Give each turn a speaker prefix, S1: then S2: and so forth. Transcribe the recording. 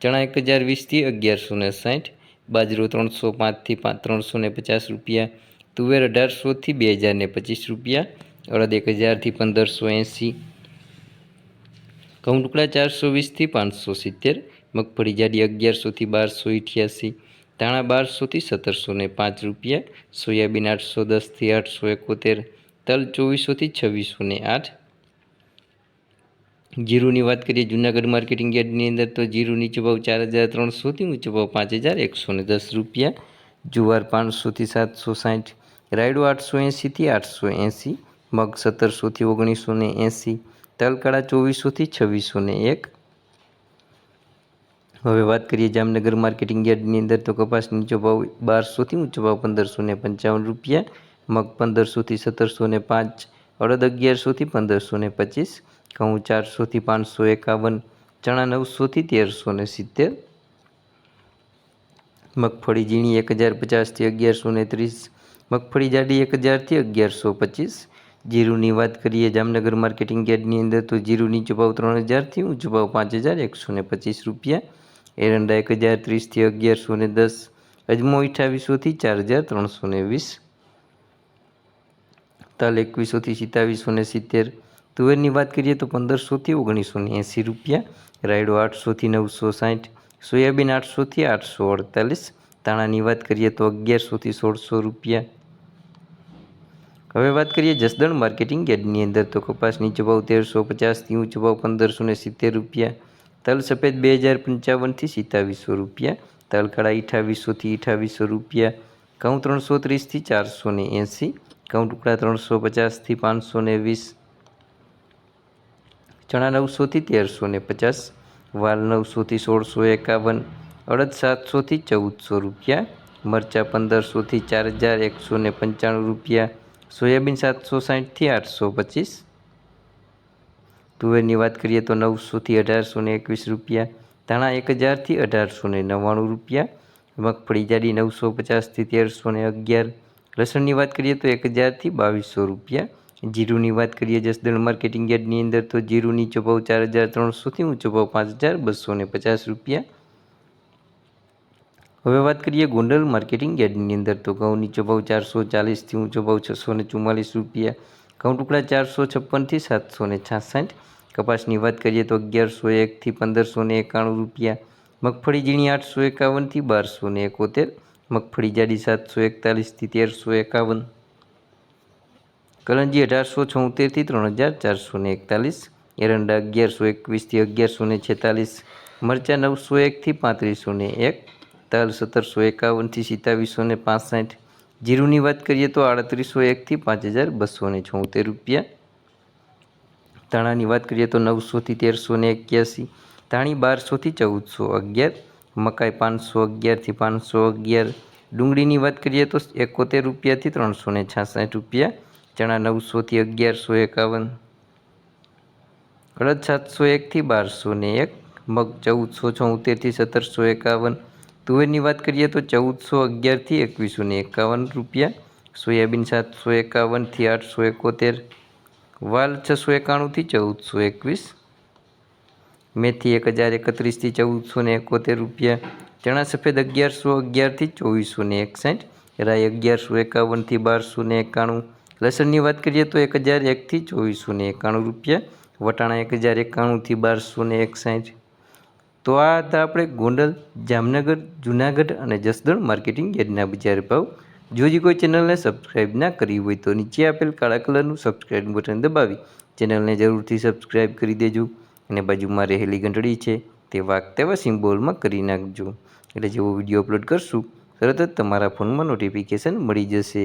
S1: ચણા એક હજાર વીસથી અગિયારસો ને સાઠ, બાજરો ત્રણસો પાંચથી પાંચ ત્રણસો ને પચાસ રૂપિયા, તુવેર અઢારસોથી બે હજાર ને પચીસ રૂપિયા, અડદ એક હજારથી પંદરસો એંસી, ઘઉં ટુકડા ચારસો વીસથી પાંચસો સિત્તેર, મગફળી જાડી અગિયારસોથી બારસો અઠ્યાસી ધાણા બારસોથી સત્તરસો ને પાંચ રૂપિયા, સોયાબીન આઠસો દસથી આઠસો એકોતેર, તલ ચોવીસોથી છવ્વીસો ને આઠ જીરુની વાત કરીએ, જૂનાગઢ માર્કેટિંગ યાર્ડની અંદર તો જીરું નીચો ભાવ ચાર હજાર ત્રણસોથી ઊંચો ભાવ પાંચ હજાર એકસો ને દસ રૂપિયા. જુવાર પાંચસોથી સાતસો સાઠ, રાયડો આઠસો એંસીથી આઠસો એંસી, મગ સત્તરસોથી ઓગણીસો ને એંસી, તલકાળા ચોવીસોથી છવ્વીસો ને એક. હવે વાત કરીએ જામનગર માર્કેટિંગ યાર્ડની અંદર તો કપાસ નીચો ભાવ બારસોથી ઊંચો ભાવ પંદરસો ને પંચાવન રૂપિયા, મગ પંદરસોથી સત્તરસો ને પાંચ, અડદ અગિયારસોથી પંદરસો ને પચીસ ઘઉં ચારસોથી પાંચસો એકાવન ચણા નવસોથી તેરસો ને સિત્તેર, મગફળી ઝીણી એક હજાર પચાસથી અગિયારસો ને ત્રીસ, મગફળી જાડી એક હજારથી અગિયારસો પચીસ જીરુની વાત કરીએ જામનગર માર્કેટિંગ યાર્ડની અંદર તો જીરુની નીચો ભાવ ત્રણ હજારથી ઊંચો ભાવ પાંચ હજાર એકસો ને પચીસ રૂપિયા, એરંડા એક હજાર ત્રીસથી અગિયારસો ને દસ અજમો અઠાવીસોથી ચાર હજાર ત્રણસો ને વીસ, તલ એકવીસોથી સિત્તાવીસો ને સિત્તેર તુવેરની વાત કરીએ તો પંદરસોથી ઓગણીસોને એંસી રૂપિયા, રાયડો આઠસોથી નવસો સાઠ, સોયાબીન આઠસોથી આઠસો અડતાલીસ તાણાની વાત કરીએ તો અગિયારસોથી સોળસો રૂપિયા. હવે વાત કરીએ જસદણ માર્કેટિંગ યાર્ડની અંદર તો કપાસ નીચો ભાવ તેરસો પચાસથી ઊંચો ભાવ પંદરસો ને સિત્તેર રૂપિયા. તલ સફેદ બે હજાર પંચાવનથી સિત્તાવીસો રૂપિયા. તલ કાળા અઠાવીસોથી અઠાવીસો રૂપિયા. ઘઉં ત્રણસો ત્રીસથી ચારસો ને એંસી. ઘઉં ટુકડા ત્રણસો પચાસથી પાંચસો ને વીસ. ચણા નવસોથી તેરસો ને પચાસ, વાલ નવસોથી સોળસો એકાવન, અડદ સાતસોથી ચૌદસો રૂપિયા, મરચાં પંદરસોથી ચાર હજાર એકસો ને પંચાણું રૂપિયા, સોયાબીન સાતસો સાઠથી આઠસો પચીસ. તુવેરની વાત કરીએ તો નવસોથી અઢારસો ને એકવીસ રૂપિયા, ધાણા એક હજારથી અઢારસો ને નવ્વાણું રૂપિયા, મગફળી જાડી નવસો પચાસથી તેરસો ને અગિયાર, લસણની વાત કરીએ તો એક હજારથી બાવીસો રૂપિયા જીરુની વાત કરીએ જસદણ માર્કેટિંગ યાર્ડની અંદર, તો જીરું નીચો ભાવ ચાર હજાર ત્રણસોથી ઊંચો ભાવ પાંચ હજાર બસો ને પચાસ રૂપિયા. હવે વાત કરીએ ગોંડલ માર્કેટિંગ યાર્ડની અંદર, તો ઘઉં નીચો ભાવ ચારસો ચાલીસથી ઊંચો ભાવ છસો ને ચુમ્માલીસ રૂપિયા, ઘઉં ટુકડા ચારસો છપ્પનથી સાતસો ને છાસઠ. કપાસની વાત કરીએ તો અગિયારસો એકથી પંદરસો ને એકાણું રૂપિયા, મગફળી ઝીણી આઠસો એકાવનથી બારસો ને એકોતેર, મગફળી જાડી સાતસો એકતાલીસથી તેરસો એકાવન. કલંજી અઢારસો છોતેરથી ત્રણ હજાર ચારસો ને એકતાલીસ, એરંડા અગિયારસો એકવીસથી અગિયારસો ને છેતાલીસ, મરચાં નવસો એકથી પાંત્રીસો ને એક તલ સત્તરસો એકાવનથી સિત્તાવીસો ને પાંસઠ, જીરુની વાત કરીએ તો આડત્રીસો એકથી પાંચ હજાર બસો ને છોતેર રૂપિયા. ધાણાની વાત કરીએ તો નવસોથી તેરસો ને એક્યાસી, ધાણી બારસોથી ચૌદસો અગિયાર, મકાઈ પાંચસો અગિયારથી પાંચસો અગિયાર, ડુંગળીની વાત કરીએ તો એકોતેર રૂપિયાથી ત્રણસો ને છાસઠ રૂપિયા ચણા નવસોથી અગિયારસો એકાવન, અડદ સાતસો એકથી બારસો ને એક, મગ ચૌદસો છોતેરથી સત્તરસો એકાવન. તુવેરની વાત કરીએ તો ચૌદસો અગિયારથી એકવીસો ને એકાવન રૂપિયા, સોયાબીન સાતસો એકાવનથી આઠસો એકોતેર, વાલ છસો એકાણુંથી ચૌદસો એકવીસ, મેથી એક હજાર એકત્રીસથી ચૌદસો ને એકોતેર રૂપિયા, ચણા સફેદ અગિયારસો અગિયારથી ચોવીસો ને એકસાઠ રાય અગિયારસો એકાવનથી બારસો ને એકાણું લસણની વાત કરીએ તો એક હજાર એકથી ચોવીસો ને એકાણું રૂપિયા, વટાણા એક હજાર એકાણુંથી બારસો ને એકસાઠ. તો આ હતા આપણે ગોંડલ, જામનગર, જુનાગઢ અને જસદણ માર્કેટિંગ યાર્ડના બજાર ભાવ. જો જે કોઈ ચેનલને સબસ્ક્રાઇબ ના કરી હોય તો નીચે આપેલ કાળા કલરનું સબસ્ક્રાઈબ બટન દબાવી ચેનલને જરૂરથી સબસ્ક્રાઇબ કરી દેજો અને બાજુમાં રહેલી ઘંટડી છે તે વાક તેવા સિમ્બોલમાં કરી નાખજો. એટલે જેવો વીડિયો અપલોડ કરશું, તરત જ તમારા ફોનમાં નોટિફિકેશન મળી જશે.